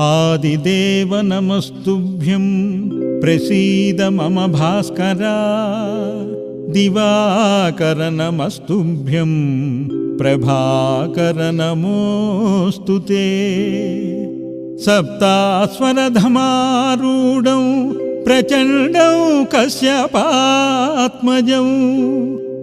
आदिदेव नमस्तुभ्यं प्रसीद मम भास्करा दिवाकर नमस्तुभ्यं प्रभाकर नमोऽस्तु ते। सप्तास्वरधमारूढौ प्रचण्डौ कश्यपात्मजौ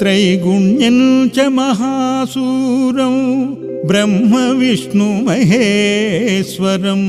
त्रैगुण्यं च महासूरं ब्रह्मविष्णुमहेश्वरम्